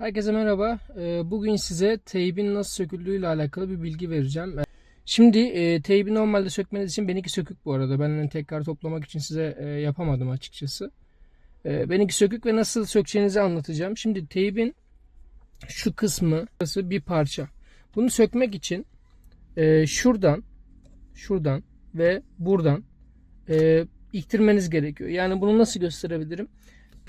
Herkese merhaba. Ee, Bugün size teybin nasıl söküldüğü ile alakalı bir bilgi vereceğim. Şimdi e, teybi normalde sökmeniz için benimki sökük bu arada. Ben tekrar toplamak için size e, yapamadım açıkçası. E, benimki sökük ve nasıl sökeceğinizi anlatacağım. Şimdi teybin şu kısmı burası bir parça. Bunu sökmek için e, şuradan şuradan ve buradan e, iktirmeniz gerekiyor. Yani bunu nasıl gösterebilirim?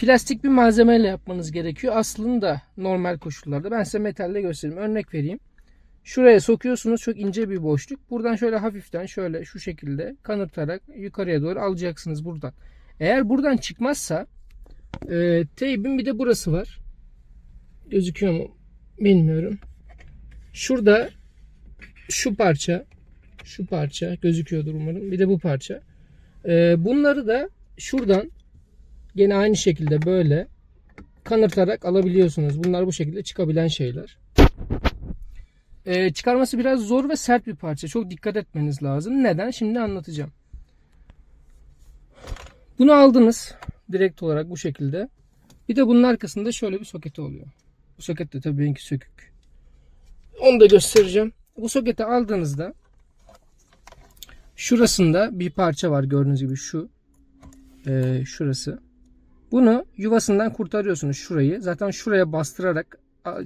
Plastik bir malzemeyle yapmanız gerekiyor. Aslında normal koşullarda ben size metalle göstereyim. Örnek vereyim. Şuraya sokuyorsunuz çok ince bir boşluk. Buradan şöyle hafiften şöyle şu şekilde kanırtarak yukarıya doğru alacaksınız buradan. Eğer buradan çıkmazsa e, teybin bir de burası var. Gözüküyor mu bilmiyorum. Şurada şu parça şu parça gözüküyordur umarım. Bir de bu parça. E, bunları da şuradan Gene aynı şekilde böyle kanırtarak alabiliyorsunuz. Bunlar bu şekilde çıkabilen şeyler. Ee, çıkarması biraz zor ve sert bir parça. Çok dikkat etmeniz lazım. Neden? Şimdi anlatacağım. Bunu aldınız direkt olarak bu şekilde. Bir de bunun arkasında şöyle bir soketi oluyor. Bu soket de tabii benimki sökük. Onu da göstereceğim. Bu soketi aldığınızda şurasında bir parça var gördüğünüz gibi şu. Ee, şurası. Bunu yuvasından kurtarıyorsunuz şurayı. Zaten şuraya bastırarak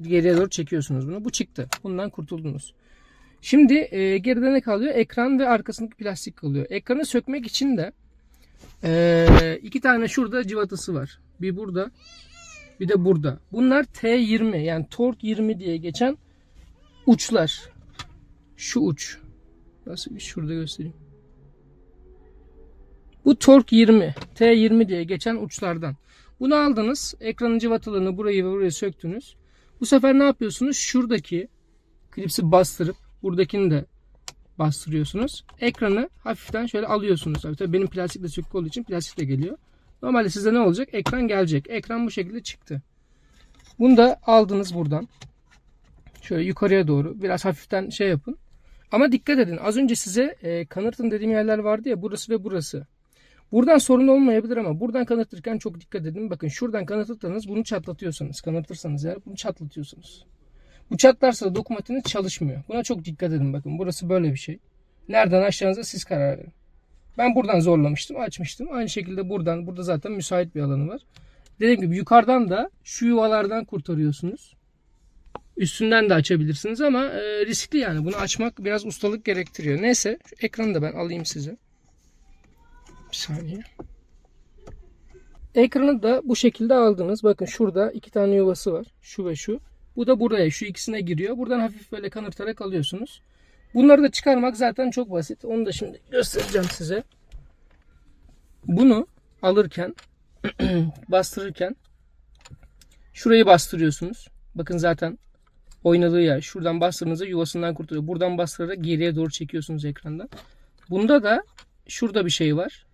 geriye doğru çekiyorsunuz bunu. Bu çıktı. Bundan kurtuldunuz. Şimdi e, geride ne kalıyor? Ekran ve arkasındaki plastik kalıyor. Ekranı sökmek için de e, iki tane şurada civatası var. Bir burada bir de burada. Bunlar T20 yani Tork 20 diye geçen uçlar. Şu uç. Nasıl şurada göstereyim. Bu Tork 20, T20 diye geçen uçlardan. Bunu aldınız, ekranın cıvatalarını burayı ve buraya söktünüz. Bu sefer ne yapıyorsunuz? Şuradaki klipsi bastırıp buradakini de bastırıyorsunuz. Ekranı hafiften şöyle alıyorsunuz. Tabii, benim plastikle sökük olduğu için plastik de geliyor. Normalde size ne olacak? Ekran gelecek. Ekran bu şekilde çıktı. Bunu da aldınız buradan. Şöyle yukarıya doğru biraz hafiften şey yapın. Ama dikkat edin. Az önce size e, kanırtın dediğim yerler vardı ya burası ve burası. Buradan sorun olmayabilir ama buradan kanatırken çok dikkat edin. Bakın şuradan kanatırsanız bunu çatlatıyorsanız, kanatırsanız eğer bunu çatlatıyorsunuz. Bu çatlarsa dokunmatiniz çalışmıyor. Buna çok dikkat edin bakın. Burası böyle bir şey. Nereden açacağınıza siz karar verin. Ben buradan zorlamıştım, açmıştım. Aynı şekilde buradan, burada zaten müsait bir alanı var. Dediğim gibi yukarıdan da şu yuvalardan kurtarıyorsunuz. Üstünden de açabilirsiniz ama e, riskli yani. Bunu açmak biraz ustalık gerektiriyor. Neyse şu ekranı da ben alayım size. Bir saniye. Ekranı da bu şekilde aldınız. Bakın şurada iki tane yuvası var. Şu ve şu. Bu da buraya. Şu ikisine giriyor. Buradan hafif böyle kanırtarak alıyorsunuz. Bunları da çıkarmak zaten çok basit. Onu da şimdi göstereceğim size. Bunu alırken bastırırken şurayı bastırıyorsunuz. Bakın zaten oynadığı yer. Şuradan bastırdığınızda yuvasından kurtuluyor. Buradan bastırarak geriye doğru çekiyorsunuz ekrandan. Bunda da şurada bir şey var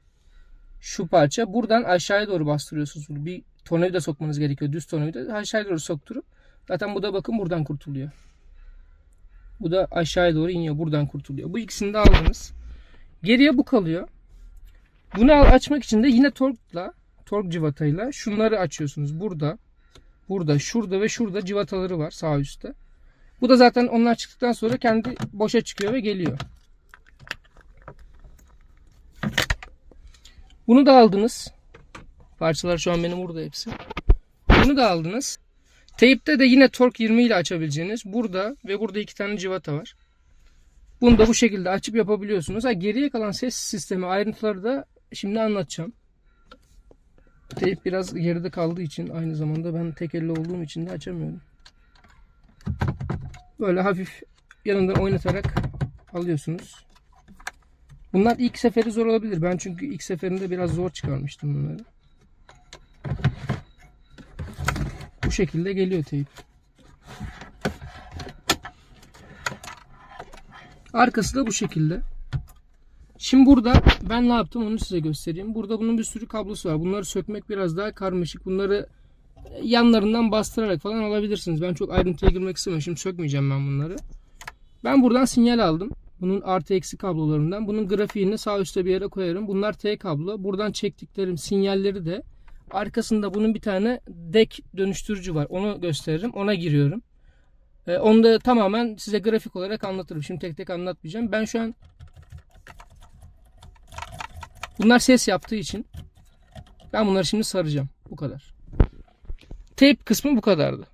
şu parça. Buradan aşağıya doğru bastırıyorsunuz. Bir tornavida sokmanız gerekiyor. Düz tornavida. Aşağıya doğru sokturup zaten bu da bakın buradan kurtuluyor. Bu da aşağıya doğru iniyor. Buradan kurtuluyor. Bu ikisini de aldınız. Geriye bu kalıyor. Bunu açmak için de yine torkla, tork civatayla şunları açıyorsunuz. Burada, burada, şurada ve şurada civataları var sağ üstte. Bu da zaten onlar çıktıktan sonra kendi boşa çıkıyor ve geliyor. Bunu da aldınız. Parçalar şu an benim burada hepsi. Bunu da aldınız. Teyipte de yine tork 20 ile açabileceğiniz burada ve burada iki tane civata var. Bunu da bu şekilde açıp yapabiliyorsunuz. Ha, geriye kalan ses sistemi ayrıntıları da şimdi anlatacağım. Teyip biraz geride kaldığı için aynı zamanda ben tek elle olduğum için de açamıyorum. Böyle hafif yanından oynatarak alıyorsunuz. Bunlar ilk seferi zor olabilir. Ben çünkü ilk seferinde biraz zor çıkarmıştım bunları. Bu şekilde geliyor teyp. Arkası da bu şekilde. Şimdi burada ben ne yaptım onu size göstereyim. Burada bunun bir sürü kablosu var. Bunları sökmek biraz daha karmaşık. Bunları yanlarından bastırarak falan alabilirsiniz. Ben çok ayrıntıya girmek istemiyorum. Şimdi sökmeyeceğim ben bunları. Ben buradan sinyal aldım. Bunun artı eksi kablolarından. Bunun grafiğini sağ üstte bir yere koyarım. Bunlar T kablo. Buradan çektiklerim sinyalleri de Arkasında bunun bir tane dek dönüştürücü var. Onu gösteririm. Ona giriyorum. Ee, onu da tamamen size grafik olarak anlatırım. Şimdi tek tek anlatmayacağım. Ben şu an bunlar ses yaptığı için ben bunları şimdi saracağım. Bu kadar. Teyp kısmı bu kadardı.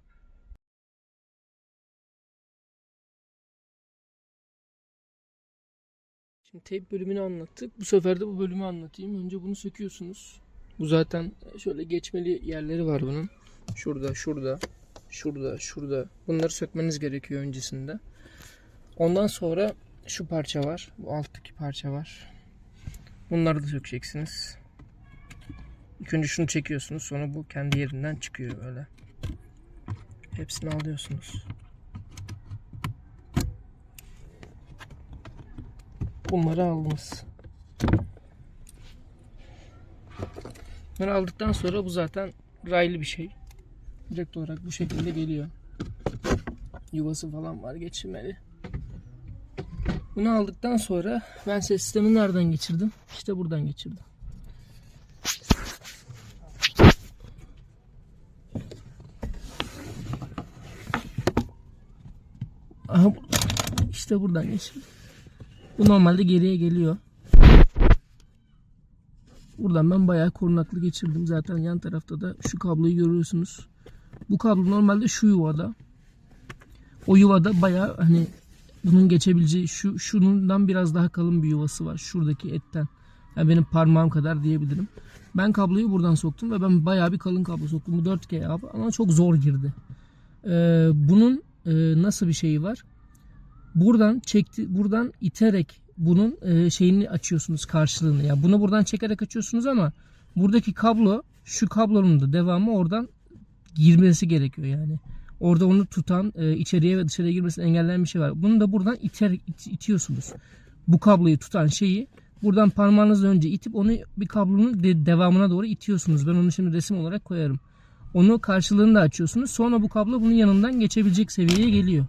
Şimdi bölümünü anlattık. Bu sefer de bu bölümü anlatayım. Önce bunu söküyorsunuz. Bu zaten şöyle geçmeli yerleri var bunun. Şurada, şurada, şurada, şurada. Bunları sökmeniz gerekiyor öncesinde. Ondan sonra şu parça var. Bu alttaki parça var. Bunları da sökeceksiniz. İlk önce şunu çekiyorsunuz. Sonra bu kendi yerinden çıkıyor böyle. Hepsini alıyorsunuz. Bunları aldınız. Bunları aldıktan sonra bu zaten raylı bir şey. Direkt olarak bu şekilde geliyor. Yuvası falan var geçirmeli. Bunu aldıktan sonra ben ses sistemi nereden geçirdim? İşte buradan geçirdim. Aha işte buradan geçirdim. Bu normalde geriye geliyor. Buradan ben bayağı korunaklı geçirdim. Zaten yan tarafta da şu kabloyu görüyorsunuz. Bu kablo normalde şu yuvada. O yuvada bayağı hani bunun geçebileceği şu şundan biraz daha kalın bir yuvası var. Şuradaki etten. Yani benim parmağım kadar diyebilirim. Ben kabloyu buradan soktum ve ben bayağı bir kalın kablo soktum. Bu 4G abi ama çok zor girdi. Ee, bunun e, nasıl bir şeyi var? Buradan çekti, buradan iterek bunun e, şeyini açıyorsunuz karşılığını. Yani bunu buradan çekerek açıyorsunuz ama buradaki kablo şu kablonun da devamı oradan girmesi gerekiyor yani. Orada onu tutan e, içeriye ve dışarıya girmesini engelleyen bir şey var. Bunu da buradan iter, it- itiyorsunuz. Bu kabloyu tutan şeyi buradan parmağınızla önce itip onu bir kablonun de- devamına doğru itiyorsunuz. Ben onu şimdi resim olarak koyarım. Onu karşılığını da açıyorsunuz. Sonra bu kablo bunun yanından geçebilecek seviyeye geliyor.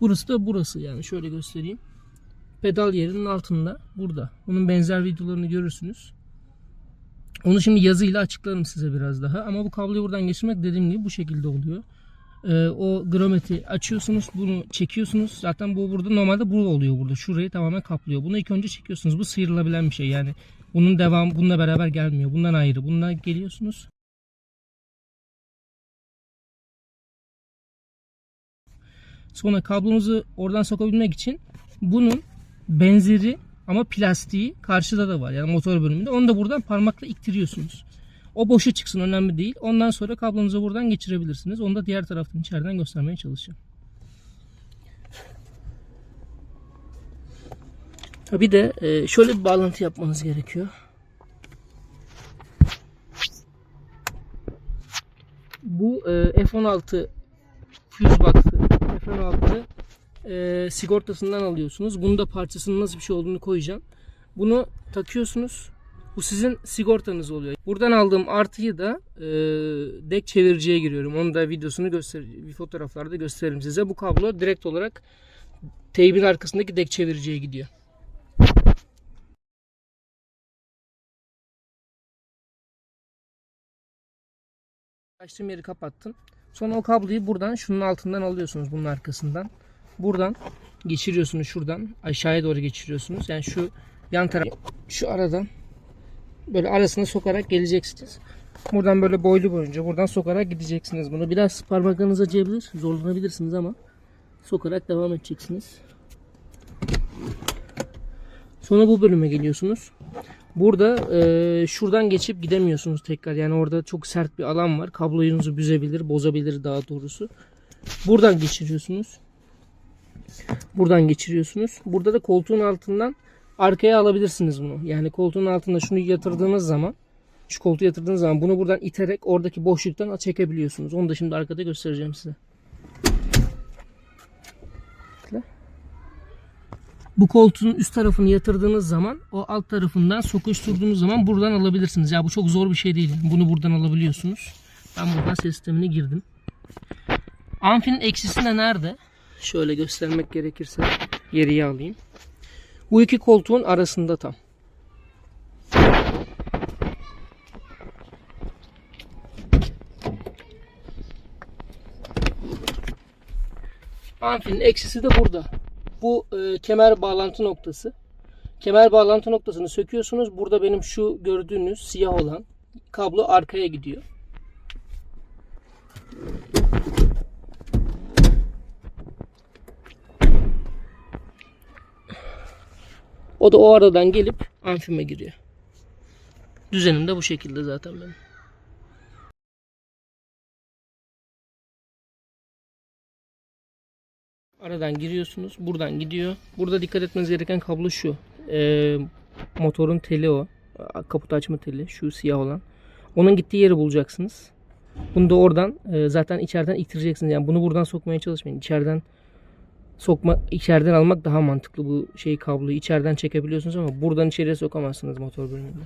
Burası da burası yani şöyle göstereyim. Pedal yerinin altında burada. Bunun benzer videolarını görürsünüz. Onu şimdi yazıyla açıklarım size biraz daha. Ama bu kabloyu buradan geçirmek dediğim gibi bu şekilde oluyor. Ee, o grometi açıyorsunuz. Bunu çekiyorsunuz. Zaten bu burada normalde bu oluyor burada. Şurayı tamamen kaplıyor. Bunu ilk önce çekiyorsunuz. Bu sıyrılabilen bir şey. Yani bunun devamı bununla beraber gelmiyor. Bundan ayrı. Bundan geliyorsunuz. Sonra kablonuzu oradan sokabilmek için bunun benzeri ama plastiği karşıda da var. Yani motor bölümünde. Onu da buradan parmakla ittiriyorsunuz. O boşa çıksın önemli değil. Ondan sonra kablonuzu buradan geçirebilirsiniz. Onu da diğer taraftan içeriden göstermeye çalışacağım. Bir de e, şöyle bir bağlantı yapmanız gerekiyor. Bu e, F16 fuse box'ı F16 e, sigortasından alıyorsunuz. Bunu da parçasının nasıl bir şey olduğunu koyacağım. Bunu takıyorsunuz. Bu sizin sigortanız oluyor. Buradan aldığım artıyı da e, dek çeviriciye giriyorum. Onu da videosunu göster fotoğraflarda gösteririm size. Bu kablo direkt olarak teybin arkasındaki dek çeviriciye gidiyor. Açtığım yeri kapattım. Sonra o kabloyu buradan şunun altından alıyorsunuz bunun arkasından. Buradan geçiriyorsunuz şuradan aşağıya doğru geçiriyorsunuz. Yani şu yan taraf şu aradan böyle arasına sokarak geleceksiniz. Buradan böyle boylu boyunca buradan sokarak gideceksiniz bunu. Biraz parmaklarınız acıyabilir, zorlanabilirsiniz ama sokarak devam edeceksiniz. Sonra bu bölüme geliyorsunuz. Burada e, şuradan geçip gidemiyorsunuz tekrar. Yani orada çok sert bir alan var. Kablonuzu büzebilir, bozabilir daha doğrusu. Buradan geçiriyorsunuz. Buradan geçiriyorsunuz. Burada da koltuğun altından arkaya alabilirsiniz bunu. Yani koltuğun altında şunu yatırdığınız zaman şu koltuğu yatırdığınız zaman bunu buradan iterek oradaki boşluktan çekebiliyorsunuz. Onu da şimdi arkada göstereceğim size. bu koltuğun üst tarafını yatırdığınız zaman o alt tarafından sokuşturduğunuz zaman buradan alabilirsiniz. Ya bu çok zor bir şey değil. Bunu buradan alabiliyorsunuz. Ben buradan ses sistemine girdim. Amfinin eksisi de nerede? Şöyle göstermek gerekirse geriye alayım. Bu iki koltuğun arasında tam. Amfinin eksisi de burada. Bu e, kemer bağlantı noktası. Kemer bağlantı noktasını söküyorsunuz. Burada benim şu gördüğünüz siyah olan kablo arkaya gidiyor. O da o aradan gelip amfime giriyor. Düzenim de bu şekilde zaten benim. Aradan giriyorsunuz. Buradan gidiyor. Burada dikkat etmeniz gereken kablo şu. Ee, motorun teli o. Kaput açma teli. Şu siyah olan. Onun gittiği yeri bulacaksınız. Bunu da oradan e, zaten içeriden ittireceksiniz. Yani bunu buradan sokmaya çalışmayın. İçeriden sokma içeriden almak daha mantıklı bu şeyi kabloyu içeriden çekebiliyorsunuz ama buradan içeriye sokamazsınız motor bölümünde.